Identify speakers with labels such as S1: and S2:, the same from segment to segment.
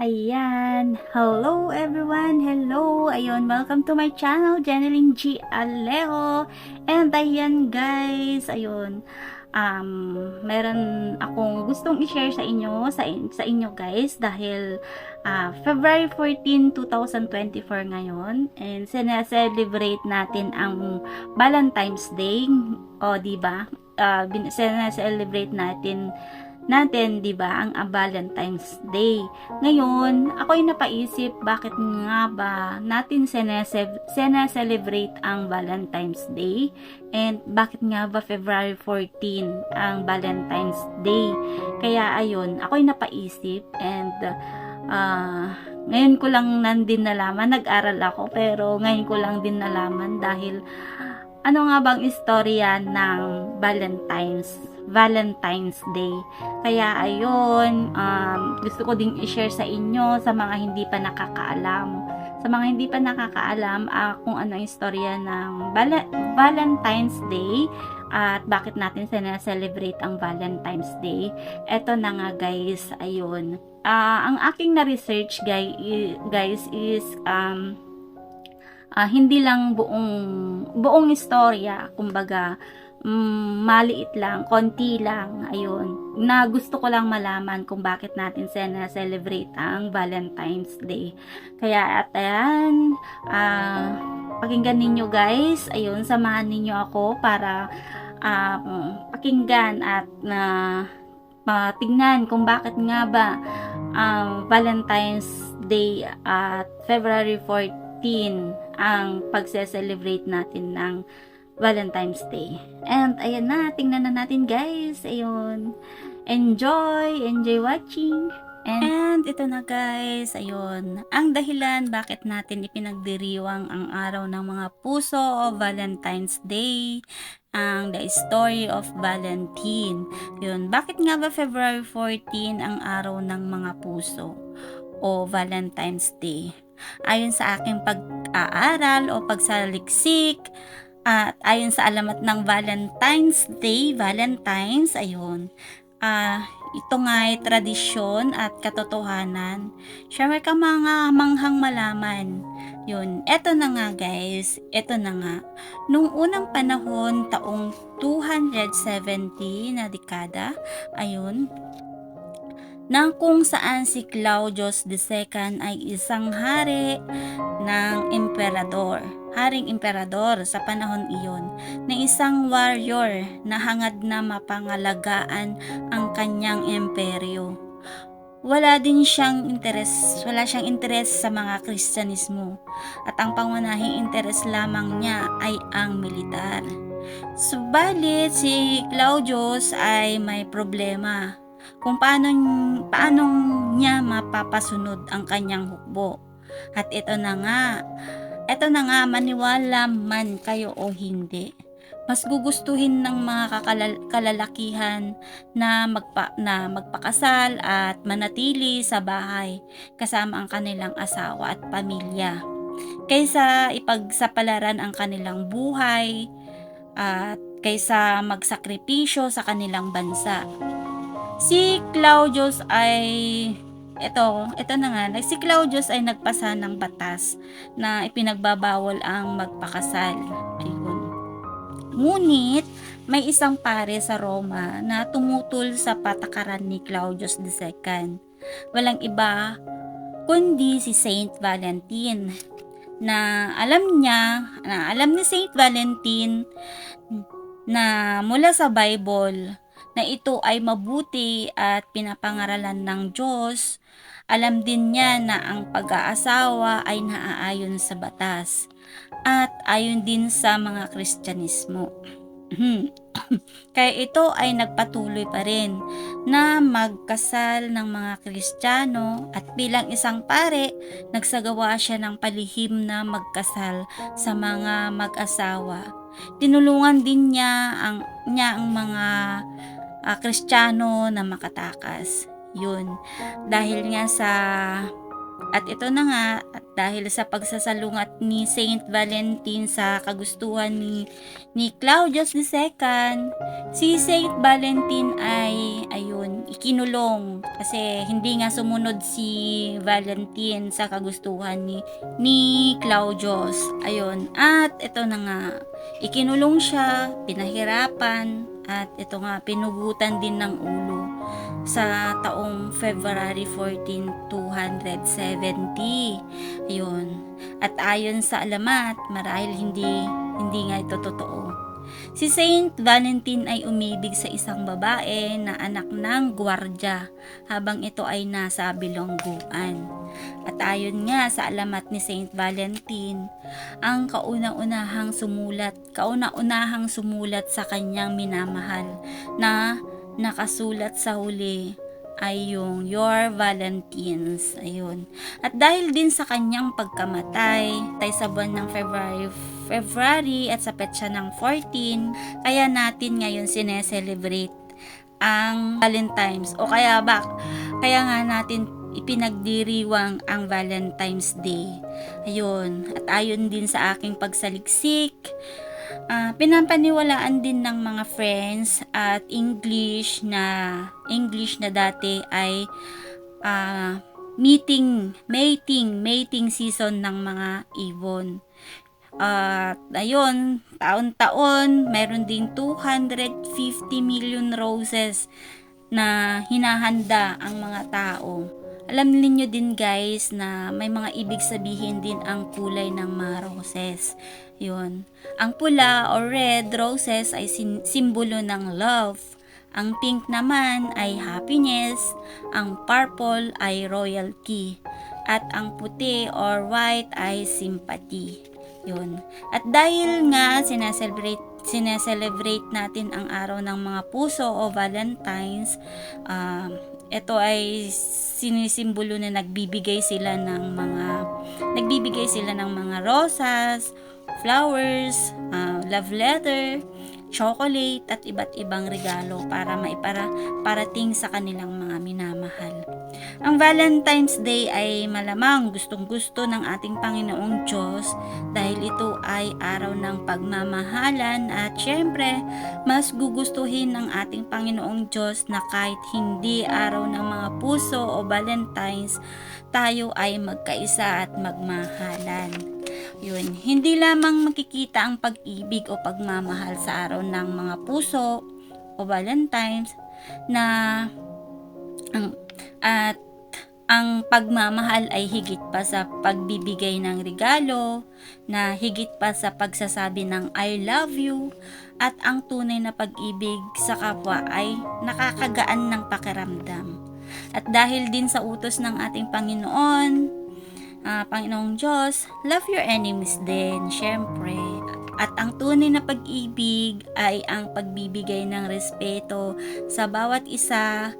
S1: Ayan. Hello everyone. Hello. Ayun, welcome to my channel, Jeneline G. Alejo. And ayan guys, ayun. Um, meron akong gustong i-share sa inyo, sa, in- sa inyo guys, dahil ah, February 14, 2024 ngayon. And sineselebrate natin ang Valentine's Day. O, di ba? Uh, sineselebrate natin natin, 'di ba, ang Valentine's Day. Ngayon, ako'y napaisip bakit nga ba natin sene-celebrate ang Valentine's Day and bakit nga ba February 14 ang Valentine's Day. Kaya ayun, ako'y napaisip and uh, ngayon ko lang nandin nalaman, nag-aral ako pero ngayon ko lang din nalaman dahil ano nga bang istorya ng Valentine's Valentine's Day. Kaya ayun, um, gusto ko ding i-share sa inyo sa mga hindi pa nakakaalam. Sa mga hindi pa nakakaalam uh, kung ano ang istorya ng Val- Valentine's Day at bakit natin sinaselebrate ang Valentine's Day. Eto na nga guys, ayun. Uh, ang aking na-research guys is um, uh, hindi lang buong buong istorya, kumbaga mm, maliit lang, konti lang, ayun, na gusto ko lang malaman kung bakit natin celebrate ang Valentine's Day. Kaya at ayan, uh, pakinggan ninyo guys, ayun, samahan ninyo ako para uh, pakinggan at na uh, tingnan kung bakit nga ba um, Valentine's Day at February 14 ang pagse-celebrate natin ng Valentine's Day. And ayan na, tingnan na natin guys. Ayun. Enjoy, enjoy watching. And, and ito na guys, ayun. Ang dahilan bakit natin ipinagdiriwang ang araw ng mga puso o Valentine's Day ang The Story of Valentine. Yun, bakit nga ba February 14 ang araw ng mga puso o Valentine's Day? Ayon sa aking pag-aaral o pagsaliksik, at ayon sa alamat ng Valentine's Day, Valentine's, ayun, uh, ito nga ay tradisyon at katotohanan. Siyempre ka mga manghang malaman. Yun, eto na nga guys, eto na nga. Nung unang panahon, taong 270 na dekada, ayun, na kung saan si Claudius II ay isang hari ng emperador, haring emperador sa panahon iyon, na isang warrior na hangad na mapangalagaan ang kanyang imperyo. Wala din siyang interes, wala siyang interes sa mga Kristyanismo at ang pangunahing interes lamang niya ay ang militar. Subalit si Claudius ay may problema kung paano, paano niya mapapasunod ang kanyang hukbo. At ito na nga, ito na nga maniwala man kayo o hindi. Mas gugustuhin ng mga kalalakihan na, magpa, na magpakasal at manatili sa bahay kasama ang kanilang asawa at pamilya kaysa ipagsapalaran ang kanilang buhay at kaysa magsakripisyo sa kanilang bansa. Si Claudius ay ito, ito na nga, si Claudius ay nagpasa ng batas na ipinagbabawal ang magpakasal. Ayun. Ngunit, may isang pare sa Roma na tumutol sa patakaran ni Claudius II. Walang iba kundi si Saint Valentine na alam niya, na alam ni Saint Valentine na mula sa Bible na ito ay mabuti at pinapangaralan ng Diyos, alam din niya na ang pag-aasawa ay naaayon sa batas at ayon din sa mga Kristyanismo. Kaya ito ay nagpatuloy pa rin na magkasal ng mga Kristiyano at bilang isang pare, nagsagawa siya ng palihim na magkasal sa mga mag-asawa. Tinulungan din niya ang, niya ang mga uh, Kristiyano na makatakas. Yun. Dahil nga sa At ito na nga, dahil sa pagsasalungat ni Saint Valentin sa kagustuhan ni, ni Claudius II, si Saint Valentin ay, ayun, ikinulong. Kasi hindi nga sumunod si Valentin sa kagustuhan ni, ni Claudius. Ayun, at ito na nga, ikinulong siya, pinahirapan, at ito nga, pinugutan din ng ulo sa taong February 14, 270. Ayun. At ayon sa alamat, marahil hindi hindi nga ito totoo. Si Saint Valentine ay umibig sa isang babae na anak ng gwardya habang ito ay nasa bilongguan. At ayon nga sa alamat ni Saint Valentine, ang kauna-unahang sumulat, kauna-unahang sumulat sa kanyang minamahal na nakasulat sa huli ay yung Your Valentines. Ayun. At dahil din sa kanyang pagkamatay, tay sa buwan ng February, February at sa petsa ng 14, kaya natin ngayon sineselebrate ang Valentine's o kaya ba kaya nga natin ipinagdiriwang ang Valentine's Day. Ayun. At ayon din sa aking pagsaliksik, Ah, pinampaniwalaan din ng mga friends at English na English na dati ay ah, meeting, mating, mating season ng mga ibon. At ayun, taon-taon, meron din 250 million roses na hinahanda ang mga tao. Alam niyo din guys na may mga ibig sabihin din ang kulay ng mga roses. Yun. Ang pula or red roses ay sin- simbolo ng love. Ang pink naman ay happiness. Ang purple ay royalty. At ang puti or white ay sympathy. Yun. At dahil nga sineselebrate sineselebrate natin ang araw ng mga puso o Valentine's, ah, ito ay sinisimbolo na nagbibigay sila ng mga nagbibigay sila ng mga rosas, flowers, ah, love letter, chocolate at iba't ibang regalo para maipara parating sa kanilang mga minamahal. Ang Valentine's Day ay malamang gustong-gusto ng ating Panginoong Diyos dahil ito ay araw ng pagmamahalan at syempre mas gugustuhin ng ating Panginoong Diyos na kahit hindi araw ng mga puso o Valentine's, tayo ay magkaisa at magmahalan. Yun, hindi lamang makikita ang pag-ibig o pagmamahal sa araw ng mga puso o Valentine's na ang at ang pagmamahal ay higit pa sa pagbibigay ng regalo, na higit pa sa pagsasabi ng I love you, at ang tunay na pag-ibig sa kapwa ay nakakagaan ng pakiramdam. At dahil din sa utos ng ating Panginoon, ah, Panginoong Diyos, love your enemies din, syempre. At ang tunay na pag-ibig ay ang pagbibigay ng respeto sa bawat isa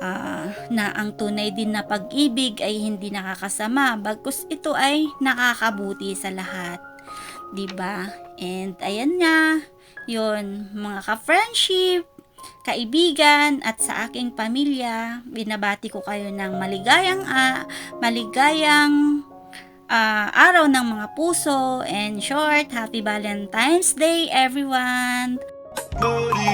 S1: ah, na ang tunay din na pag-ibig ay hindi nakakasama bagkus ito ay nakakabuti sa lahat. 'Di ba? And ayan nga, 'yon mga ka-friendship, kaibigan at sa aking pamilya, binabati ko kayo ng maligayang ah, maligayang ah, araw ng mga puso and short, happy Valentine's Day everyone.
S2: Body